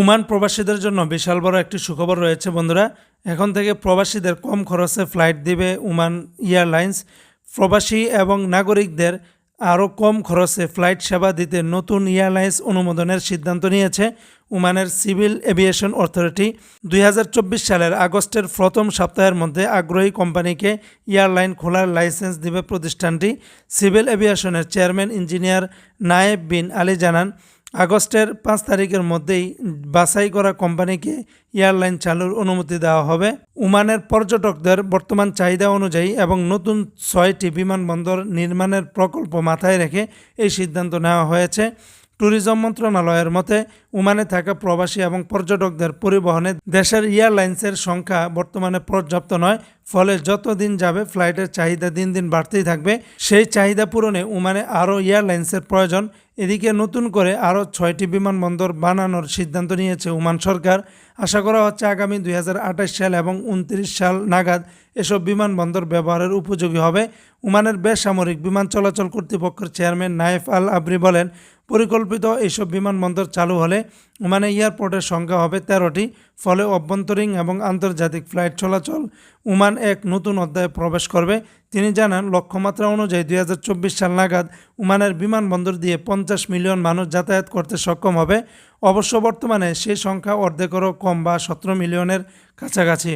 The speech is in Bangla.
ওমান প্রবাসীদের জন্য বিশাল বড় একটি সুখবর রয়েছে, বন্ধুরা। এখন থেকে প্রবাসীদের কম খরচে ফ্লাইট দিবে ওমান এয়ারলাইন্স। প্রবাসী এবং নাগরিকদের আরও কম খরচে ফ্লাইট সেবা দিতে নতুন এয়ারলাইন্স অনুমোদনের সিদ্ধান্ত নিয়েছে ওমানের সিভিল এভিয়েশন অথরিটি। দুই হাজার চব্বিশ সালের আগস্টের প্রথম সপ্তাহের মধ্যে আগ্রহী কোম্পানিকে এয়ারলাইন খোলার লাইসেন্স দিবে প্রতিষ্ঠানটি। সিভিল এভিয়েশনের চেয়ারম্যান ইঞ্জিনিয়ার নায়েব বিন আলী জানান আগস্টের পাঁচ তারিখের মধ্যেই বাছাই করা কোম্পানিকে এয়ারলাইন চালুর অনুমতি দেওয়া হবে। উমানের পর্যটকদের বর্তমান চাহিদা অনুযায়ী এবং নতুন ছয়টি বিমানবন্দর নির্মাণের প্রকল্প মাথায় রেখে এই সিদ্ধান্ত নেওয়া হয়েছে। ট্যুরিজম মন্ত্রণালয়ের মতে ওমানে থাকা প্রবাসী এবং পর্যটকদের পরিবহনে দেশের এয়ারলাইন্সের সংখ্যা বর্তমানে পর্যাপ্ত নয়, ফলে যত দিন যাবে ফ্লাইটের চাহিদা দিন দিন বাড়তেই থাকবে। সেই চাহিদা পূরণে ওমানে আরও এয়ারলাইন্সের প্রয়োজন। এদিকে নতুন করে আরও ছয়টি বিমানবন্দর বানানোর সিদ্ধান্ত নিয়েছে ওমান সরকার। আশা করা হচ্ছে আগামী দু হাজার আঠাশ সাল এবং উনত্রিশ সাল নাগাদ এসব বিমানবন্দর ব্যবহারের উপযোগী হবে। ওমানের বেসামরিক বিমান চলাচল কর্তৃপক্ষের চেয়ারম্যান নায়েফ আল আবরি বলেন, পরিকল্পিত এইসব বিমানবন্দর চালু হলে ওমানে এয়ারপোর্টের সংখ্যা হবে তেরোটি, ফলে অভ্যন্তরীণ এবং আন্তর্জাতিক ফ্লাইট চলাচল ওমান এক নতুন অধ্যায়ে প্রবেশ করবে। তিনি জানান, লক্ষ্যমাত্রা অনুযায়ী দুই হাজার চব্বিশ সাল নাগাদ ওমানের বিমানবন্দর দিয়ে পঞ্চাশ মিলিয়ন মানুষ যাতায়াত করতে সক্ষম হবে। অবশ্য বর্তমানে সে সংখ্যা অর্ধেকেরও কম বা সতেরো মিলিয়নের কাছাকাছি।